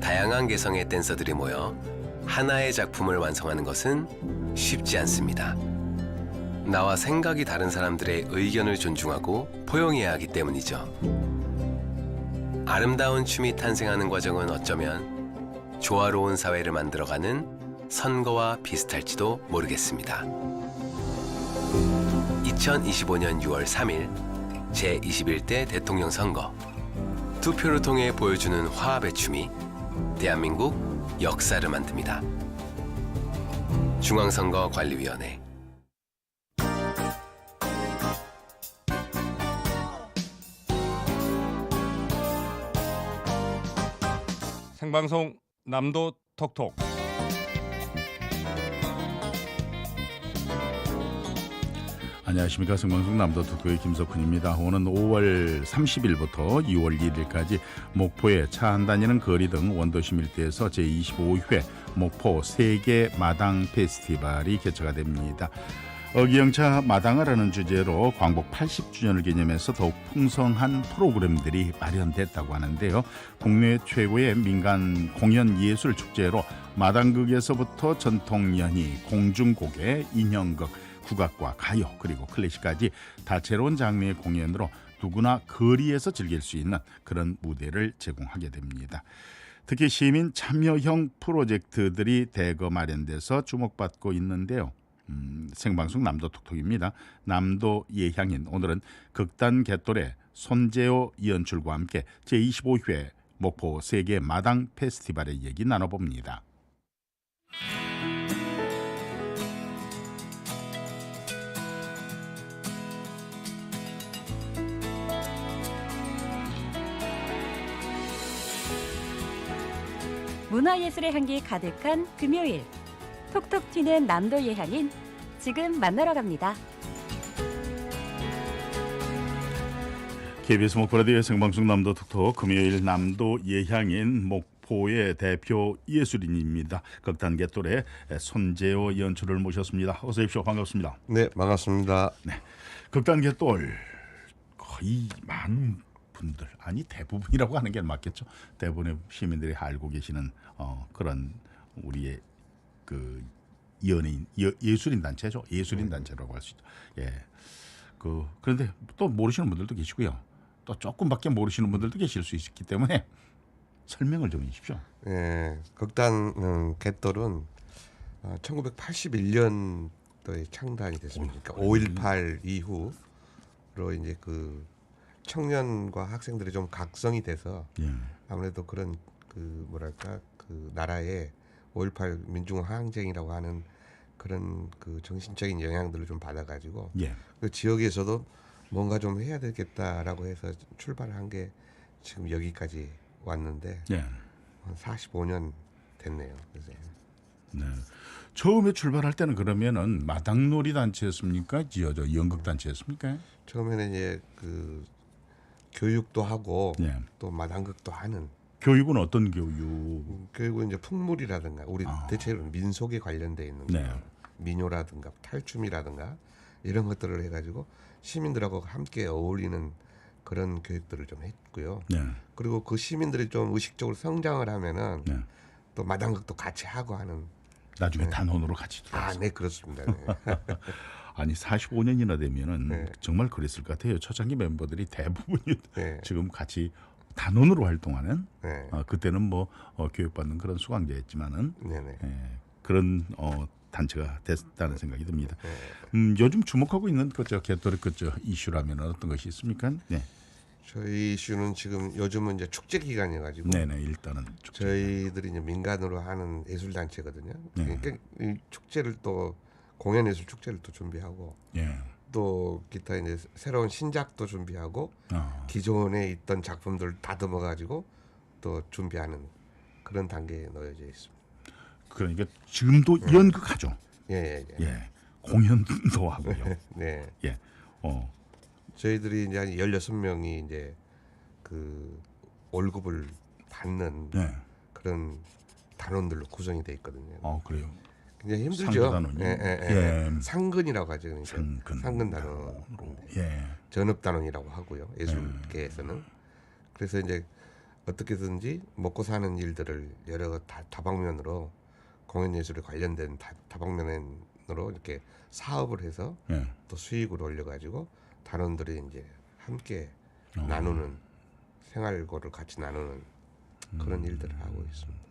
다양한 개성의 댄서들이 모여 하나의 작품을 완성하는 것은 쉽지 않습니다. 나와 생각이 다른 사람들의 의견을 존중하고 포용해야 하기 때문이죠. 아름다운 춤이 탄생하는 과정은 어쩌면 조화로운 사회를 만들어가는 선거와 비슷할지도 모르겠습니다. 2025년 6월 3일 제21대 대통령 선거 투표를 통해 보여주는 화합의 춤이 대한민국 역사를 만듭니다. 중앙선거관리위원회 생방송 남도 톡톡 안녕하십니까 성광숙 남도 특구의 김석훈입니다. 오는 5월 30일부터 6월 1일까지 목포에 차안 다니는 거리 등 원도심 일대에서 제25회 목포 세계 마당 페스티벌이 개최가 됩니다. 어기영차 마당을 하는 주제로 광복 80주년을 기념해서 더욱 풍성한 프로그램들이 마련됐다고 하는데요. 국내 최고의 민간 공연 예술 축제로 마당극에서부터 전통 연희, 공중곡의 인형극, 국악과 가요 그리고 클래식까지 다채로운 장르의 공연으로 누구나 거리에서 즐길 수 있는 그런 무대를 제공하게 됩니다. 특히 시민 참여형 프로젝트들이 대거 마련돼서 주목받고 있는데요. 음, 생방송 남도 톡톡입니다. 남도 예향인 오늘은 극단 개돌의 손재호 연출과 함께 제25회 목포 세계 마당 페스티벌의 얘기 나눠봅니다. 문화예술의 향기 가득한 금요일 톡톡 튀는 남도 예향인 지금 만나러 갑니다. KBS 목포 라디오 생방송 남도 톡톡 금요일 남도 예향인 목포의 대표 예술인입니다. 극단 개돌의 손재호 연출을 모셨습니다. 어서 오십시오. 반갑습니다. 네, 반갑습니다. 극단 개돌 거의 많은 분들 아니 대부분이라고 하는 게 맞겠죠. 대부분의 시민들이 알고 계시는 어, 그런 우리의 그 연예인 예, 예술인 단체죠. 예술인 단체라고 할 수 있죠. 예. 그 그런데 또 모르시는 분들도 계시고요. 또 조금밖에 모르시는 분들도 계실 수 있기 때문에 설명을 좀 해주십시오. 예, 극단 음, 갯돌은 어, 1981년도에 창단이 됐습니다. 그러니까 5.18 이후로 이제 그 청년과 학생들이 좀 각성이 돼서 예. 아무래도 그런 그 뭐랄까 그 나라의 5.18 민중 항쟁이라고 하는 그런 그 정신적인 영향들을 좀 받아가지고 예. 그 지역에서도 뭔가 좀 해야 되겠다라고 해서 출발한 게 지금 여기까지 왔는데 예. 한 45년 됐네요. 그래서 네. 처음에 출발할 때는 그러면은 마당놀이 단체였습니까? 지어져 연극 단체였습니까? 처음에는 이제 그 교육도 하고 예. 또 마당극도 하는 교육은 어떤 교육? 음, 그리고 이제 풍물이라든가 우리 아. 대체로 민속에 관련돼 있는 거, 네. 민요라든가 탈춤이라든가 이런 것들을 해가지고 시민들하고 함께 어울리는 그런 교육들을 좀 했고요. 네. 그리고 그 시민들이 좀 의식적으로 성장을 하면은 네. 또 마당극도 같이 하고 하는 나중에 단원으로 같이 아, 들어왔어요. 네 그렇습니다. 네. 아니 45년이나 되면은 네. 정말 그랬을 것 같아요. 초창기 멤버들이 대부분이 네. 지금 같이 단원으로 활동하는 네. 어, 그때는 뭐 어, 교육받는 그런 수강자였지만은 네네. 예, 그런 어, 단체가 됐다는 생각이 듭니다. 네. 음, 요즘 주목하고 있는 그저 개토리 그저 이슈라면 어떤 것이 있습니까? 네, 저희 이슈는 지금 요즘은 이제 축제 기간이어가지고 네네 일단은 축제. 저희들이 이제 민간으로 하는 예술 단체거든요. 네. 그러니까 이 축제를 또 공연 예술 축제를 또 준비하고 예, 또 기타 이제 새로운 신작도 준비하고 어, 기존에 있던 작품들 다듬어 가지고 또 준비하는 그런 단계에 놓여져 있습니다. 그러니까 지금도 연극하죠. 예, 예, 예. 예, 공연도 하고요. 네. 예, 어, 저희들이 이제 한 16명이 이제 그 월급을 받는 네, 그런 단원들로 구성이 돼 있거든요. 어 그래요. 굉장히 힘들죠. 상근단원이요? 예, 예, 예. 예. 상근이라고 하죠. 그러니까 상근 상근 단원. 예, 전업 단원이라고 하고요. 예술계에서는. 그래서 이제 어떻게든지 먹고 사는 일들을 여러 다, 다방면으로 공연 예술에 관련된 다, 다방면으로 이렇게 사업을 해서 예. 또 수익을 올려가지고 단원들이 이제 함께 어. 나누는 생활고를 같이 나누는 그런 일들을 하고 있습니다.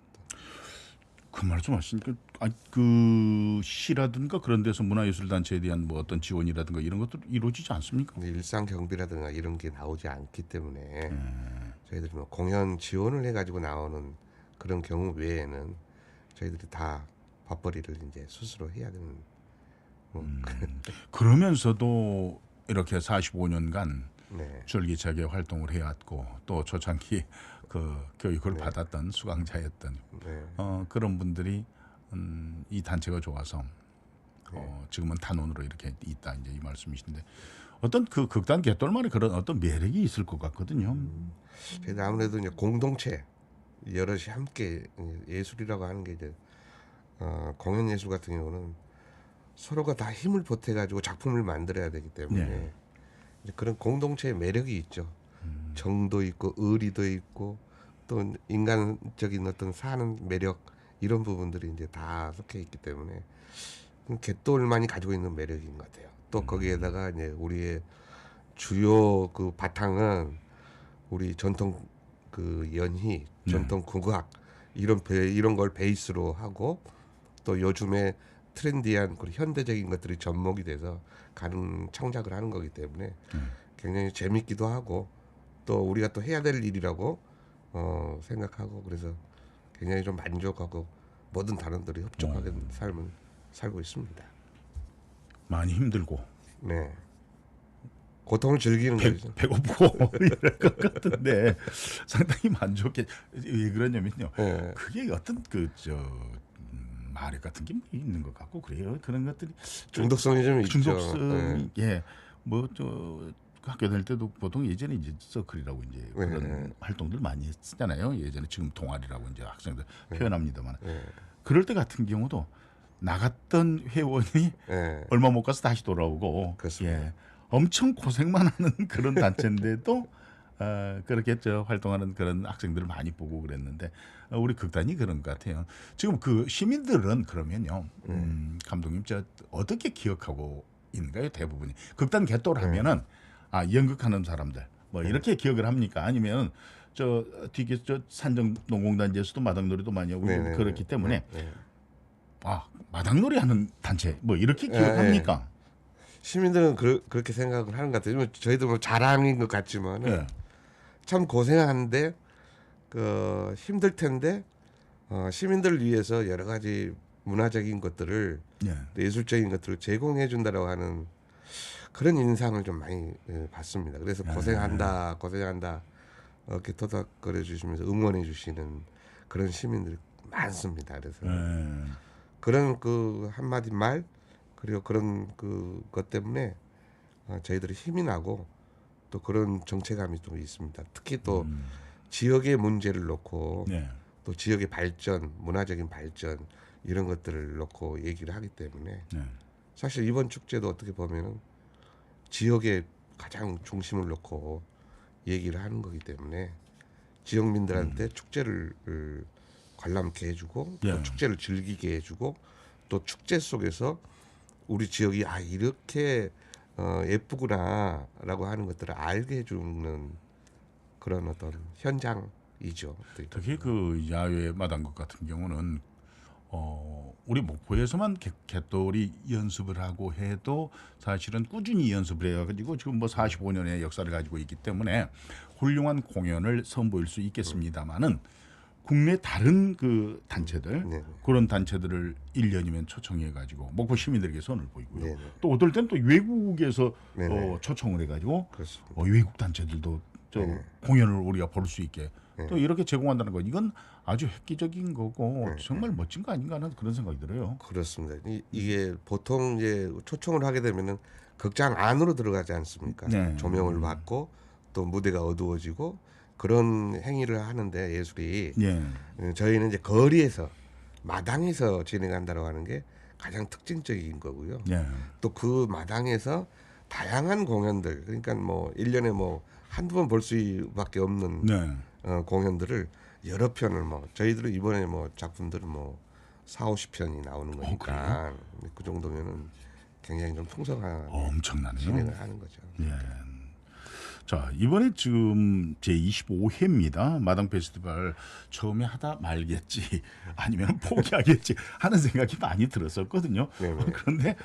그 말씀 하시니까 아니, 그 시라든가 그런 데서 문화예술단체에 대한 뭐 어떤 지원이라든가 이런 것들 이루어지지 않습니까? 일상 경비라든가 이런 게 나오지 않기 때문에 음. 저희들이 뭐 공연 지원을 해가지고 나오는 그런 경우 외에는 저희들이 다 밥벌이를 이제 스스로 해야 되는 뭐 음. 그러면서도 이렇게 45년간 네. 줄기차게 활동을 해왔고 또 초창기 그 교육을 네. 받았던 수강자였던 네. 어, 그런 분들이 음, 이 단체가 좋아서 네. 어, 지금은 단원으로 이렇게 있다 이제 이 말씀이신데 어떤 그 극단 개돌만의 그런 어떤 매력이 있을 것 같거든요. 저희들 아무래도 이제 공동체 여럿이 함께 예술이라고 하는 게 이제 어, 공연 예술 같은 경우는 서로가 다 힘을 보태 가지고 작품을 만들어야 되기 때문에 네. 그런 공동체의 매력이 있죠. 음. 정도 있고 의리도 있고 또 인간적인 어떤 사는 매력 이런 부분들이 이제 다 섞여 있기 때문에 갯돌만이 가지고 있는 매력인 것 같아요. 또 거기에다가 이제 우리의 주요 그 바탕은 우리 전통 그 연희, 네. 전통 국악 이런 베, 이런 걸 베이스로 하고 또 요즘에 트렌디한 그리고 현대적인 것들이 접목이 돼서 가는 창작을 하는 거기 때문에 굉장히 재밌기도 하고 또 우리가 또 해야 될 일이라고 어, 생각하고 그래서 굉장히 좀 만족하고 모든 단원들이 흡족하게 삶을 살고 있습니다. 많이 힘들고 네. 고통을 즐기는 배, 거죠. 배고프고 이럴 것 같은데 상당히 만족해. 왜 그러냐면요. 네. 그게 어떤 그저 음, 마력 같은 게 있는 것 같고 그래요. 그런 것들이 중독성이 좀 있죠. 네. 중독성이 예. 뭐저 학교 다닐 때도 보통 예전에 이제 서클이라고 이제 그런 네. 활동들 많이 했잖아요. 예전에 지금 동아리라고 이제 학생들 표현합니다만 네. 그럴 때 같은 경우도 나갔던 회원이 네. 얼마 못 가서 다시 돌아오고 그렇습니다. 예, 엄청 고생만 하는 그런 단체인데도 어, 그렇게 저 활동하는 그런 학생들을 많이 보고 그랬는데 어, 우리 극단이 그런 것 같아요. 지금 그 시민들은 그러면요, 음, 감독님 저 어떻게 기억하고 있는가요? 대부분이 극단 개돌 하면은 아 연극하는 사람들 뭐 이렇게 기억을 합니까? 아니면 저 뒤에 저 산정 농공단지에서도 마당놀이도 많이 하고 네, 네, 그렇기 네. 때문에 네. 아 마당놀이 하는 단체 뭐 이렇게 예, 기억합니까? 시민들은 그, 그렇게 생각을 하는 것 같아요. 저희도 뭐 자랑인 것 같지만 예. 은참 고생하는데 그 힘들 텐데 어, 시민들을 위해서 여러 가지 문화적인 것들을 예. 예술적인 것들을 제공해 준다라고 하는 그런 인상을 좀 많이 예, 받습니다. 그래서 고생한다, 고생한다 이렇게 토닥거려 주시면서 응원해 주시는 그런 시민들이 많습니다. 그래서 예. 그런 그 한마디 말 그리고 그런 그것 때문에 어, 저희들이 힘이 나고 또 그런 정체감이 좀 있습니다. 특히 또 음. 지역의 문제를 놓고 네. 또 지역의 발전, 문화적인 발전 이런 것들을 놓고 얘기를 하기 때문에 네. 사실 이번 축제도 어떻게 보면은 지역의 가장 중심을 놓고 얘기를 하는 거기 때문에 지역민들한테 축제를 을, 관람케 해주고 또 예. 축제를 즐기게 해주고 또 축제 속에서 우리 지역이 아 이렇게 어, 예쁘구나라고 하는 것들을 알게 해주는 그런 어떤 현장이죠. 특히 그 야외 마당극 같은 경우는 어 우리 목포에서만 개, 갯돌이 연습을 하고 해도 사실은 꾸준히 연습을 해가지고 지금 뭐 45년의 역사를 가지고 있기 때문에 훌륭한 공연을 선보일 수 있겠습니다만은 국내 다른 그 단체들 네. 그런 단체들을 1년이면 초청해 가지고 목포 시민들에게 선을 보이고요. 네, 네. 또 어떨 때는 또 외국에서 네, 네. 어, 초청을 해 가지고. 어, 외국 단체들도 저 네. 공연을 우리가 볼 수 있게 네. 또 이렇게 제공한다는 건 이건 아주 획기적인 거고 네. 정말 멋진 거 아닌가 하는 그런 생각이 들어요. 그렇습니다. 이, 이게 보통 이제 초청을 하게 되면은 극장 안으로 들어가지 않습니까? 네. 조명을 받고 또 무대가 어두워지고 그런 행위를 하는데 예술이 예. 어, 저희는 이제 거리에서 마당에서 진행한다고 하는 게 가장 특징적인 거고요. 예. 또그 마당에서 다양한 공연들 그러니까 뭐 일년에 뭐 한두 번 볼 수밖에 없는 네. 어, 공연들을 여러 편을 뭐 저희들은 이번에 뭐 작품들은 뭐 4, 50편이 나오는 거니까 그 정도면은 굉장히 좀 풍성한 엄청나네요. 진행을 하는 거죠. 예. 자 이번에 지금 제 25회입니다. 마당 페스티벌 처음에 하다 말겠지 아니면 포기하겠지 하는 생각이 많이 들었었거든요. 네네. 그런데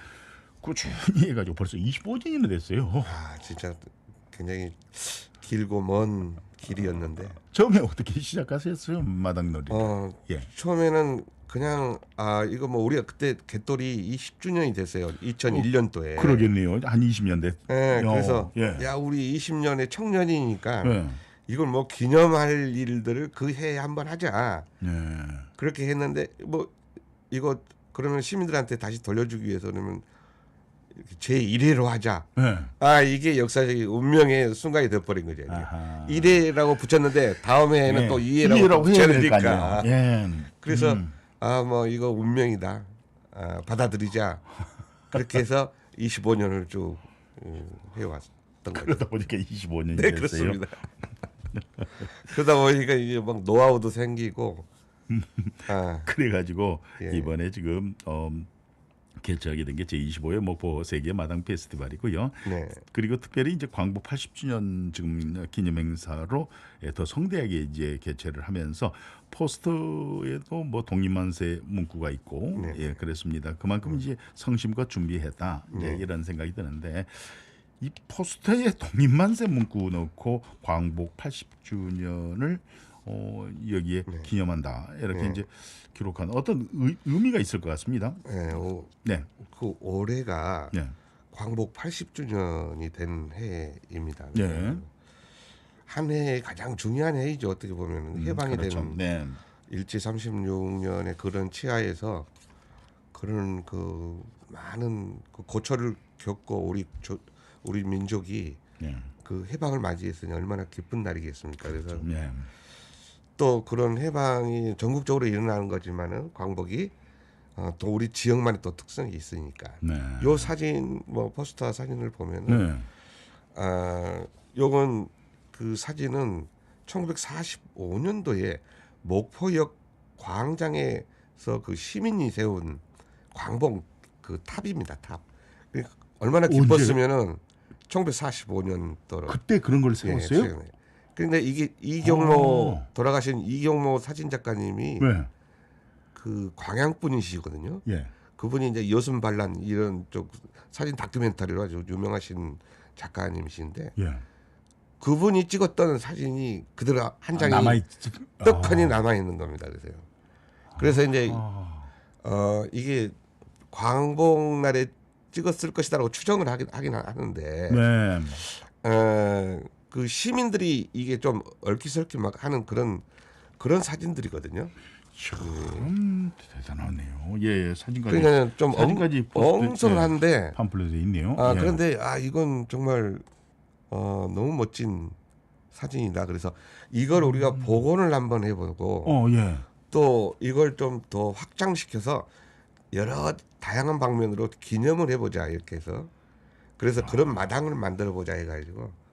꾸준히 해가지고 벌써 25년이나 됐어요. 아 진짜 굉장히 길고 먼 길이었는데 처음에 어떻게 시작하셨어요, 마당 놀이? 어 예. 처음에는 그냥 아 이거 뭐 우리가 그때 개돌이 20주년이 됐어요. 2001년도에. 그러겠네요. 한 20년 됐. 예, 어, 그래서 예. 야 우리 20년의 청년이니까 예. 이걸 뭐 기념할 일들을 그 해에 한번 하자. 예. 그렇게 했는데 뭐 이거 그러면 시민들한테 다시 돌려주기 위해서는 제 1회로 하자. 예. 아 이게 역사적인 운명의 순간이 돼버린 거죠. 아하. 1회라고 붙였는데 다음 해에는 예. 또 2회라고, 이해라고 해야 붙여야 될거 되니까. 아니에요. 예. 그래서 음. 아뭐 이거 운명이다. 아, 받아들이자. 그렇게 해서 25년을 쭉 음, 해왔던 거죠. 그러다 보니까 25년이 네 됐어요. 그렇습니다. 그러다 보니까 이제 막 노하우도 생기고 아 그래가지고 예. 이번에 지금 어, 개최하게 된 게 제25회 목포 세계 마당 페스티벌이고요. 네. 그리고 특별히 이제 광복 80주년 지금 기념 행사로 예, 더 성대하게 이제 개최를 하면서 포스터에도 뭐 독립만세 문구가 있고 네. 예 그랬습니다. 그만큼 이제 성심과 준비했다 네. 이런 생각이 드는데 이 포스터에 독립만세 문구 넣고 광복 80주년을 어, 여기에 네. 기념한다 이렇게 네. 이제 기록한 어떤 의, 의미가 있을 것 같습니다. 네, 오, 네, 그 올해가 네, 광복 80주년이 된 해입니다. 네. 한 해의 가장 중요한 해이죠. 어떻게 보면 음, 해방이 그렇죠. 되는 네. 일제 36년의 그런 치하에서 그런 그 많은 그 고초를 겪고 우리 조, 우리 민족이 네. 그 해방을 맞이했으니 얼마나 기쁜 날이겠습니까. 그래서 네. 또 그런 해방이 전국적으로 일어나는 거지만은 광복이 어, 또 우리 지역만의 또 특성이 있으니까. 네. 요 사진 뭐 포스터 사진을 보면은 네. 아 요건 그 사진은 1945년도에 목포역 광장에서 그 시민이 세운 광복 그 탑입니다 탑. 그러니까 얼마나? 기뻤으면은 1945년도로 그때 그런 걸 세웠어요? 예, 그런데 이게 이경모 어. 돌아가신 이경모 사진 작가님이 네. 그 광양 분이시거든요. 예. 그분이 이제 여순 반란 이런 쪽 사진 다큐멘터리로 아주 유명하신 작가님이신데 예. 그분이 찍었던 사진이 그대로 한 장이 남아 있. 떡하니 남아 있는 겁니다. 그래서요. 그래서 이제 아. 어 이게 광복 날에 찍었을 것이다라고 추정을 하긴 하긴 하는데 네. 어 그 시민들이 이게 좀 얼키설키 막 하는 그런 그런 사진들이거든요. 참 대단하네요. 예, 예. 사진까지 그러니까 좀 사진까지 엉, 엉성한데 팜플렛에 있네요. 아 예. 그런데 아 이건 정말 어 너무 멋진 사진이다. 그래서 이걸 우리가 복원을 한번 해보고 어, 예. 또 이걸 좀 더 확장시켜서 여러 다양한 방면으로 기념을 해보자 이렇게 해서 그래서 그런 마당을 만들어 보자 해가지고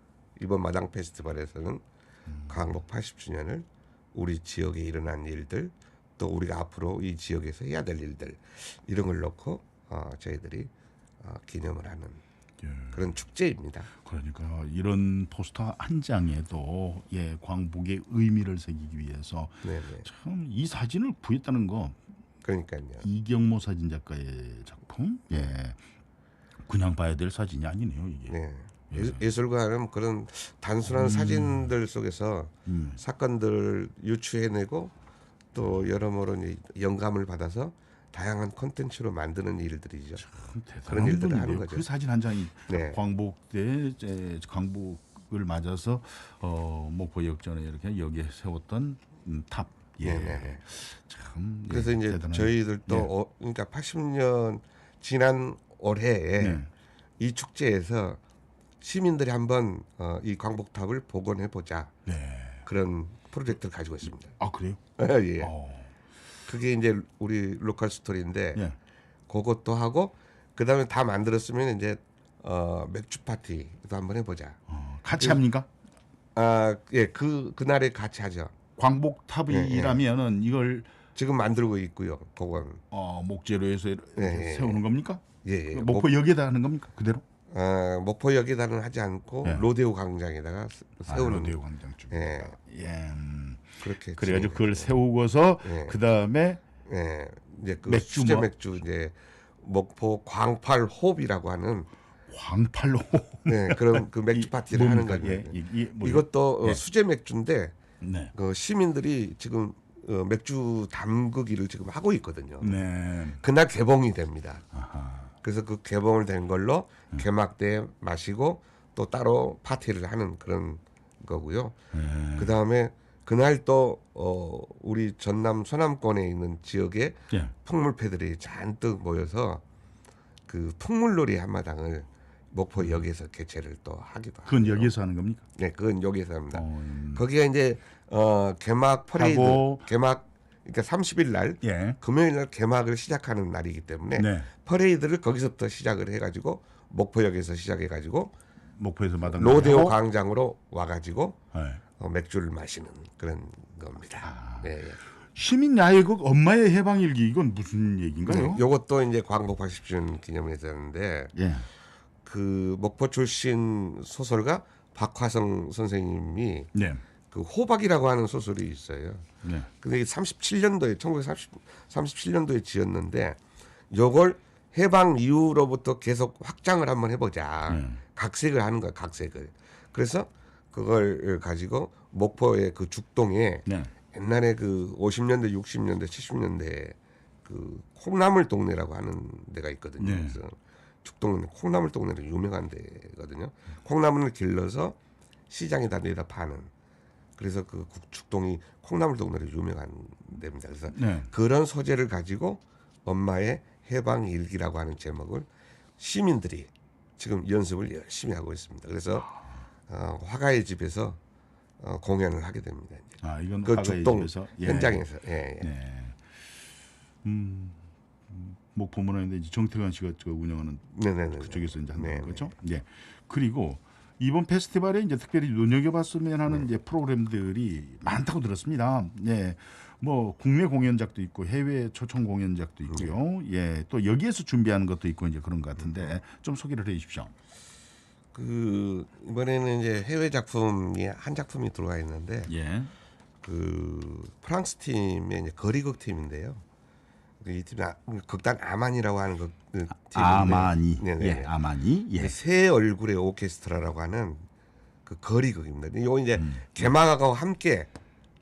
이번 마당 페스티벌에서는 광복 80주년을 우리 지역에 일어난 일들 또 우리가 앞으로 이 지역에서 해야 될 일들 이런 걸 놓고 어, 저희들이 어, 기념을 하는 예. 그런 축제입니다. 그러니까 이런 포스터 한 장에도 예, 광복의 의미를 새기기 위해서. 참 이 사진을 구했다는 거 그러니까요. 이경모 사진 작가의 작품. 예. 그냥 봐야 될 사진이 아니네요, 이게. 네. 예. 예- 예술가는 그런 단순한 사진들 속에서 음. 사건들을 유추해내고 또 여러모로 영감을 받아서 다양한 콘텐츠로 만드는 일들이죠. 참 그런 대단한 일들을. 하는 거죠. 그 사진 한 장이 네. 광복 때 이제 광복을 맞아서 어, 목포 역전에 이렇게 여기에 세웠던 음, 탑. 예. 네네. 참. 예, 그래서 이제 대단하네요. 저희들도 예. 어, 그러니까 80년 지난 올해에 네. 이 축제에서 시민들이 한번 어, 이 광복탑을 복원해 보자 네. 그런 프로젝트를 가지고 있습니다. 아 그래요? 예. 어. 그게 이제 우리 로컬 스토리인데 예. 그것도 하고 그 다음에 다 만들었으면 이제 어, 맥주 파티도 한번 해보자. 어, 같이 합니까? 아, 예, 그 그날에 같이 하죠. 광복탑이라면은 이걸 지금 만들고 있고요. 그건 어, 목재로 해서 이렇게 예, 예. 세우는 겁니까? 예, 예. 목포역에다 하는 겁니까? 그대로? 아, 목포역에다는 하지 않고 예. 로데오 광장에다가 세- 세우는 아, 로데오 광장 쪽. 예. 예. 음. 그렇게 그래가지고 그걸. 세우고서 예. 그 다음에 예, 이제 그 맥주 수제 뭐- 맥주 이제 목포 광팔 호흡이라고 하는 광팔로 네, 그런 그 맥주 파티를 하는 뭡니까? 거예요. 예, 이, 이, 뭐 이것도 어, 예. 수제 맥주인데 네. 그 시민들이 지금 어, 맥주 담그기를 지금 하고 있거든요. 네. 그날 개봉이 됩니다. 아하. 그래서 그 개봉을 된 걸로 음. 개막 때 마시고 또 따로 파티를 하는 그런 거고요. 네. 그 다음에 그날 또 어, 우리 전남 서남권에 있는 지역에 예. 풍물패들이 잔뜩 모여서 그 풍물놀이 한마당을 목포역에서 개최를 또 하기도 하고. 그건 여기서 하는 겁니까? 네, 그건 여기서 합니다. 어, 음. 거기가 이제 어, 개막 퍼레이드. 개막 그러니까 30일 날 예. 금요일 날 개막을 시작하는 날이기 때문에 네. 퍼레이드를 거기서부터 시작을 해가지고 목포역에서 시작해가지고 목포에서 마당 로데오. 광장으로 와가지고 예. 어, 맥주를 마시는 그런 겁니다. 아. 네. 시민 야외극 엄마의 해방일기 이건 무슨 얘기인가요? 네, 요것도 이제 광복 80주년 기념해서 했는데 예. 그 목포 출신 소설가 박화성 선생님이 네. 그 호박이라고 하는 소설이 있어요. 네. 근데 이게 37년도에 1937년도에 지었는데 요걸 해방 이후로부터 계속 확장을 한번 해보자. 네. 각색을 하는 거야, 각색을. 그래서 그걸 가지고 목포의 그 죽동에 네. 옛날에 그 50년대, 60년대, 70년대 그 콩나물 동네라고 하는 데가 있거든요. 네. 그래서 죽동은 콩나물 동네로 유명한 데거든요. 콩나물을 길러서 시장에 다 내다 파는. 그래서 그 국- 죽동이 콩나물 동네로 유명한 데입니다. 그래서 네. 그런 소재를 가지고 엄마의 해방 일기라고 하는 제목을 시민들이 지금 연습을 열심히 하고 있습니다. 그래서 어, 화가의 집에서 어, 공연을 하게 됩니다. 이제. 아, 이건 그 화가의 죽동 집에서 예. 현장에서 예, 예. 네. 음. 음, 목포문화인데 이제 정태관 씨가 저 운영하는 네네네. 그쪽에서 이제 네, 거죠. 예. 그리고 이번 페스티벌에 이제 특별히 눈여겨봤으면 하는 네. 이제 프로그램들이 많다고 들었습니다. 예. 뭐 국내 공연작도 있고 해외 초청 공연작도 있고요. 네. 예. 또 여기에서 준비하는 것도 있고 이제 그런 것 같은데 좀 소개를 해 주십시오. 그 이번에는 이제 해외 작품이 한 작품이 들어와 있는데 예. 그 프랑스 팀의 이제 거리극 팀인데요. 그이 팀이 아- 극단 아만이라고 하는 그, 그 팀인데 아마니. 네네. 예. 아마니. 예. 새 얼굴의 오케스트라라고 하는 그 거리극입니다. 이거 이제 음. 개막하고 함께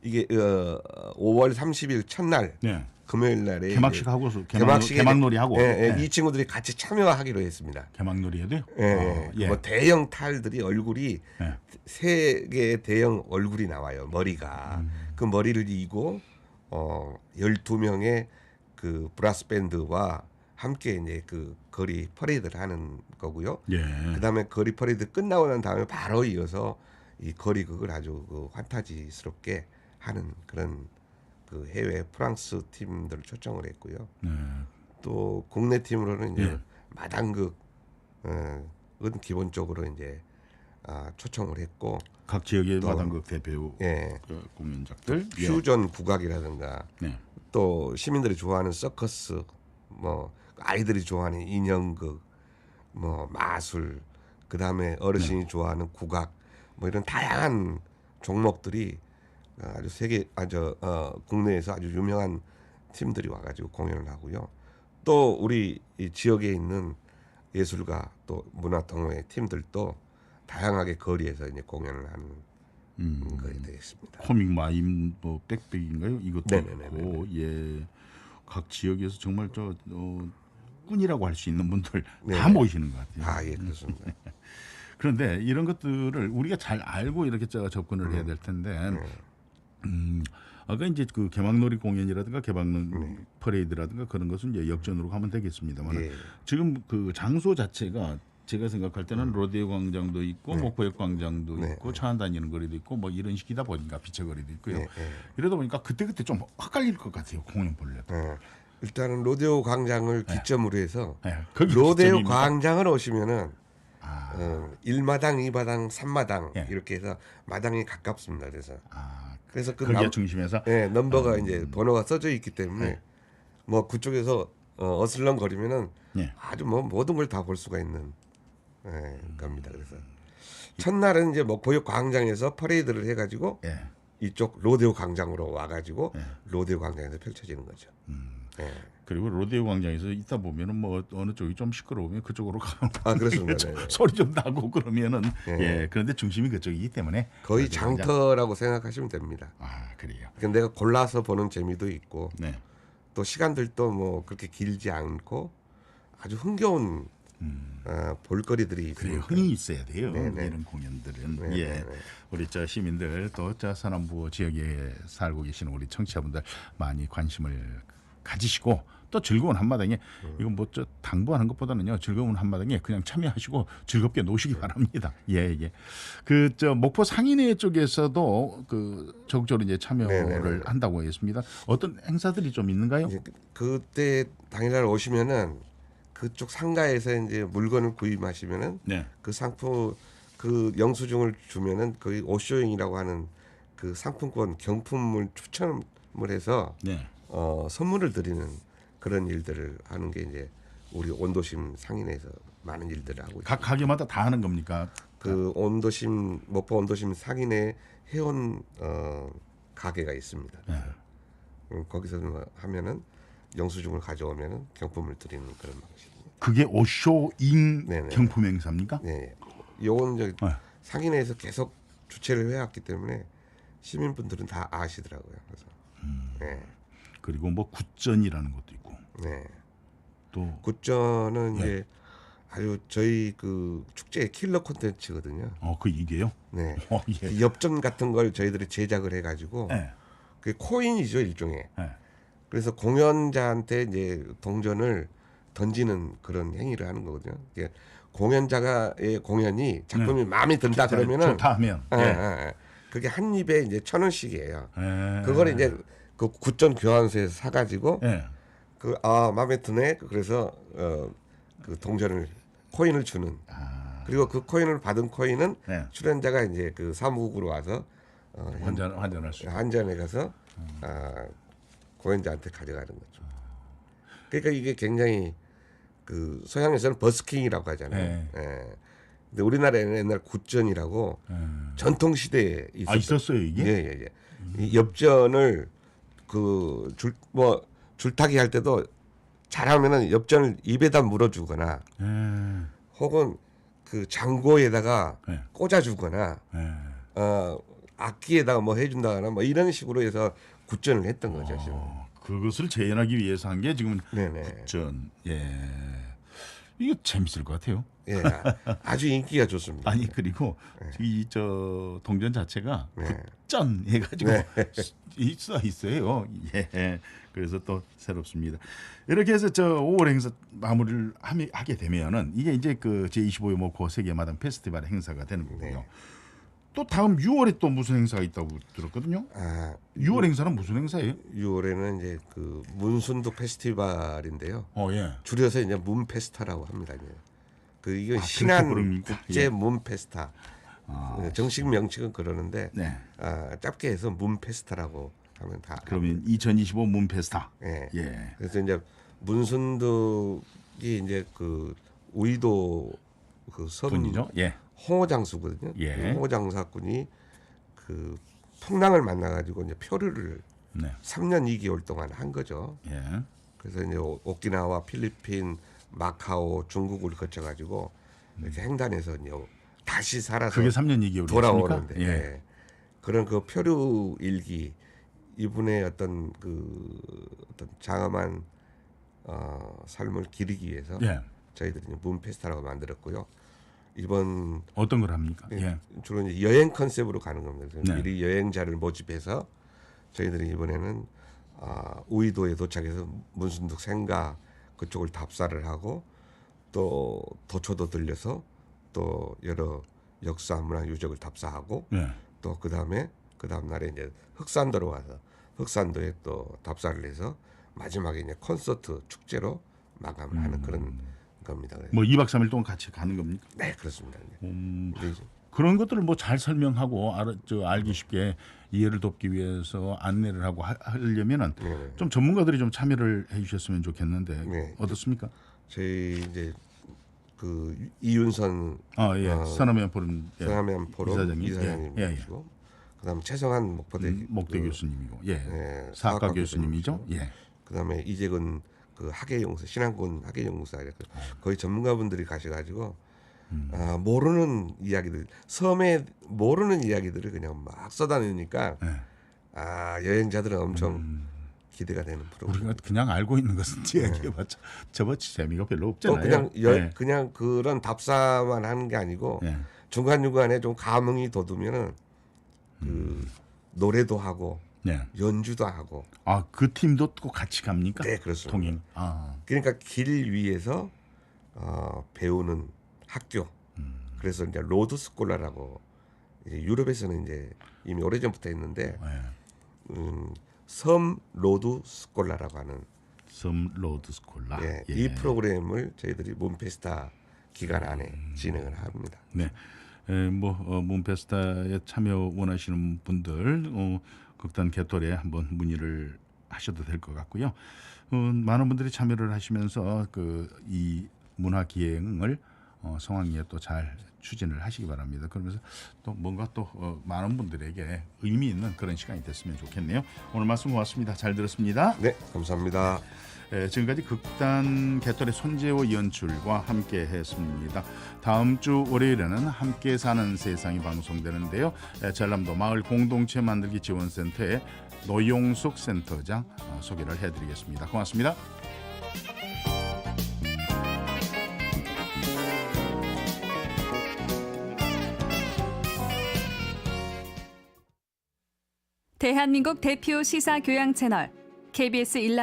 이게 어, 5월 30일 첫날 네. 금요일 날에 개막식 하고서 개막, 개막놀이 하고 예, 예, 예. 이 친구들이 같이 참여하기로 했습니다. 개막놀이 해도요? 예, 어, 예. 뭐 대형 탈들이 얼굴이 예. 세 개의 대형 얼굴이 나와요. 머리가 음. 그 머리를 이고 어 12명의 그 브라스 밴드와 함께 이제 그 거리 퍼레이드를 하는 거고요. 예. 그다음에 거리 퍼레이드 끝나고 난 다음에 바로 이어서 이 거리 극을 아주 그 환타지스럽게 하는 그런 그 해외 프랑스 팀들을 초청을 했고요. 네. 또 국내 팀으로는 이제 예. 마당극 어, 은 기본적으로 이제 아, 초청을 했고 각 지역의 또- 마당극 대표 예, 그 공연작들 예. 퓨전 국악이라든가 네. 또 시민들이 좋아하는 서커스 뭐 아이들이 좋아하는 인형극 뭐 마술 그다음에 어르신이 좋아하는 국악 뭐 이런 다양한 종목들이 어, 아주 세계 아주 어, 국내에서 아주 유명한 팀들이 와가지고 공연을 하고요. 또 우리 이 지역에 있는 예술가 또 문화 동호회 팀들도 다양하게 거리에서 이제 공연을 하는 음. 거에 되겠습니다. 코믹 마임 뭐 백백인가요? 이것도 네네네네. 있고 예. 각 지역에서 정말 저 어, 꾼이라고 할 수 있는 분들 다 네네. 모이시는 것 같아요. 아 예 그렇습니다. 그런데 이런 것들을 우리가 잘 알고 이렇게 저 접근을 해야 될 텐데 네. 음, 아까 이제 그 개막놀이 공연이라든가 개막놀이 네. 퍼레이드라든가 그런 것은 이제 역전으로 가면 되겠습니다만 예. 지금 그 장소 자체가 제가 생각할 때는 로데오 광장도 있고 목포역 광장도 네. 있고 차 안 다니는 거리도 있고 뭐 이런 식이다 보니까 빛의 거리도 있고요. 예, 예. 이러다 보니까 그때 그때 좀 헷갈릴 것 같아요 공연 볼래. 예. 일단은 로데오 광장을 기점으로 해서 예, 로데오 기점입니까? 광장을 오시면은 아, 어, 1마당, 2마당, 3마당 예. 이렇게 해서 마당이 가깝습니다. 그래서 아, 그래서 그 남, 중심에서 예, 넘버가 음. 이제 번호가 써져 있기 때문에 네. 뭐 그쪽에서 어, 어슬렁거리면은 예. 아주 뭐 모든 걸 다 볼 수가 있는 예, 음. 겁니다. 그래서 첫날은 이제 뭐 고역 광장에서 퍼레이드를 해가지고 예. 이쪽 로데오 광장으로 와가지고 예. 로데오 광장에서 펼쳐지는 거죠. 예. 그리고 로데오 광장에서 있다 보면은 뭐 어느 쪽이 좀 시끄러우면 그쪽으로 가면 아 그렇습니다. 네, 네. 소리 좀 나고 그러면은 예. 예. 그런데 중심이 그쪽이기 때문에 거의. 장터라고 생각하시면 됩니다. 아 그래요. 근데 내가 골라서 보는 재미도 있고 네. 또 시간들도 뭐 그렇게 길지 않고 아주 흥겨운 음. 어, 볼거리들이. 있으니까. 흥이 있어야 돼요. 네, 네. 이런 공연들은 네, 예. 네, 네. 우리 저 시민들 또저 서남부 지역에 살고 계시는 우리 청취자분들 많이 관심을 가지시고 또 즐거운 한마당에 음. 이건 뭐 저 당부하는 것보다는요 즐거운 한마당에 그냥 참여하시고 즐겁게 노시기 네. 바랍니다. 예 예. 그 저 목포 상인회 쪽에서도 그 적극적으로 이제 참여를 네. 한다고 했습니다. 어떤 행사들이 좀 있는가요? 그- 그때 당일날 오시면은 그쪽 상가에서 이제 물건을 구입하시면은 네. 그 상품 그 영수증을 주면은 거의 오쇼잉이라고 하는 그 상품권 경품을 추첨을 해서 네. 어, 선물을 드리는 그런 일들을 하는 게 이제 우리 온도심 상인에서 많은 일들을 하고 있습니다. 각 가게마다 다 하는 겁니까? 그 온도심 목포 온도심 상인의 회원 어, 가게가 있습니다. 네. 음, 거기서 뭐 하면은 영수증을 가져오면은 경품을 드리는 그런 방식입니다. 그게 오쇼잉 네, 네. 경품 행사입니까? 네, 요건 이제 네. 상인회에서 계속 주최를 해왔기 때문에 시민분들은 다 아시더라고요. 그래서 음. 네, 그리고 뭐 굿전이라는 것도 있고 네. 또 굿전은 네. 이제 아주 저희 그 축제의 킬러 콘텐츠거든요. 어 그 이게요? 네. 어 예. 그 엽전 같은 걸 저희들이 제작을 해가지고 네. 그게 코인이죠 일종의. 네. 그래서 공연자한테 이제 동전을 던지는 그런 행위를 하는 거거든요. 이게 공연자가의 공연이 작품이 마음에 든다 그러면은 네. 좋다 하면 예, 예. 예, 예. 그게 한 입에 이제 천 원씩이에요. 예. 그걸 이제 그 굿전 교환소에서 사가지고 예. 그아 마음에 드네. 그래서 어그 동전을 코인을 주는. 아, 그리고 그 코인을 받은 코인은 네. 출연자가 이제 그 사무국으로 와서 어, 환전 환전할 수. 한전에 가서 아, 고연자한테 가져가는 거죠. 그러니까 이게 굉장히 그 서양에서는 버스킹이라고 하잖아요. 네. 예. 근데 우리나라에는 옛날 굿전이라고 예. 전통 시대에 아 있었어요 이게? 예, 예, 예. 이 엽전을 그 줄 뭐 줄타기 할 때도 잘하면은 엽전을 입에다 물어주거나 예. 혹은 그 장고에다가 예. 꽂아주거나 예. 어 악기에다가 뭐 해준다거나 뭐 이런 식으로 해서 굿전을 했던 거죠. 지금. 어, 그것을 재현하기 위해서 한 게 지금 네네. 전 예. 이거 재밌을 것 같아요. 예, 아주 인기가 좋습니다. 아니 그리고 이저 동전 자체가 네. 짠 해가지고 네. 있어 있어요. 예. 그래서 또 새롭습니다. 이렇게 해서 저 5월 행사 마무리를 하게 되면은 이게 이제 그 제25회 목포 세계 마당 페스티벌 행사가 되는 거고요. 네. 또 다음 6월에 또 무슨 행사가 있다고 들었거든요. 아, 6월 행사는 무슨 행사예요? 6월에는 이제 그 문순도 페스티벌인데요. 어 예. 줄여서 이제 문페스타라고 합니다. 이제. 그 이게 아, 부릅니까? 국제 예. 문페스타. 아, 어, 정식 명칭은 그러는데 네. 아, 짧게 해서 문페스타라고 하면 다. 그러면 2025 문페스타. 예. 예. 그래서 이제 문순득이 이제 그 우이도 그섬 분이죠. 예. 홍어장수거든요. 예. 그 홍어장사꾼이 그 풍랑을 만나가지고 이제 표류를 네. 3년 2개월 동안 한 거죠. 예. 그래서 이제 오- 오키나와 필리핀, 마카오, 중국을 거쳐가지고 이렇게 횡단해서 이제 다시 살아서 그게 3년 2개월이었습니까? 돌아오는데 예. 예. 그런 그 표류 일기 이분의 어떤 그 어떤 장엄한 어, 삶을 기리기 위해서 예. 저희들이 문페스타라고 만들었고요. 이번 어떤 걸 합니까? 예, 예. 주로 이제 여행 컨셉으로 가는 겁니다. 네. 미리 여행자를 모집해서 저희들이 이번에는 아, 우이도에 도착해서 문순득 생가 그쪽을 답사를 하고 또 도초도 들려서 또 여러 역사 문화 유적을 답사하고 예. 또그 다음에 그 다음 날에 이제 흑산도로 와서 흑산도에 또 답사를 해서 마지막에 이제 콘서트 축제로 마감을 하는 그런 겁니다. 그래서. 뭐 2박 3일 동안 같이 가는 겁니까? 네 그렇습니다. 네. 음, 이제 그런 것들을 뭐 잘 설명하고 알아, 저 알기 쉽게 이해를 돕기 위해서 안내를 하고 하, 하려면은 네. 좀 전문가들이 좀 참여를 해 주셨으면 좋겠는데 네. 어떻습니까? 저희 이제 그 이윤선 아 예, 어, 서남면 포럼 예. 서하면 포럼 이사장님. 이사장님이시고 예, 예. 그다음 최성한 목포대 음, 목대 그, 교수님이고 예, 예, 사학과 사학과 교수님이죠. 예, 그다음에 이재근 그 학예 연구소 신안군 학예 연구소 이렇게 거의 전문가분들이 가셔가지고 음. 아, 모르는 이야기들 섬에 모르는 이야기들을 그냥 막 쏟아내니까 예. 아 여행자들은 엄청 기대가 되는 프로그램. 음. 우리가 그냥 알고 있는 것은 이야기해봤자 저번치 재미가 별로 또 없잖아요. 그냥 여, 예. 그냥 그런 답사만 하는 게 아니고 예. 중간 중간에 좀 감흥이 돋으면은 그 음. 노래도 하고 예. 연주도 하고 아, 그 팀도 또 같이 갑니까? 네 그렇습니다. 통행. 아, 그러니까 길 위에서 어, 배우는 학교. 음. 그래서 이제 로드 스콜라라고 이제 유럽에서는 이제 이미 오래 전부터 했는데 예. 음, 섬 로드 스콜라라고 하는 섬 로드 스콜라. 예, 예. 이 프로그램을 저희들이 문페스타 기간 안에 음. 진행을 합니다. 네. 에, 뭐 어, 문페스타에 참여 원하시는 분들 어, 극단 개tor에 한번 문의를 하셔도 될 것 같고요. 어, 많은 분들이 참여를 하시면서 그 이 문화 기행을 어, 성황리에 또 잘 추진을 하시기 바랍니다. 그러면서 또 뭔가 또 어, 많은 분들에게 의미 있는 그런 시간이 됐으면 좋겠네요. 오늘 말씀 고맙습니다. 잘 들었습니다. 네, 감사합니다. 에, 지금까지 극단 개털의 손재호 연출과 함께 했습니다. 다음 주 월요일에는 함께 사는 세상이 방송되는데요. 에, 전남도 마을 공동체 만들기 지원센터의 노용숙 센터장 어, 소개를 해드리겠습니다. 고맙습니다. KBS 일라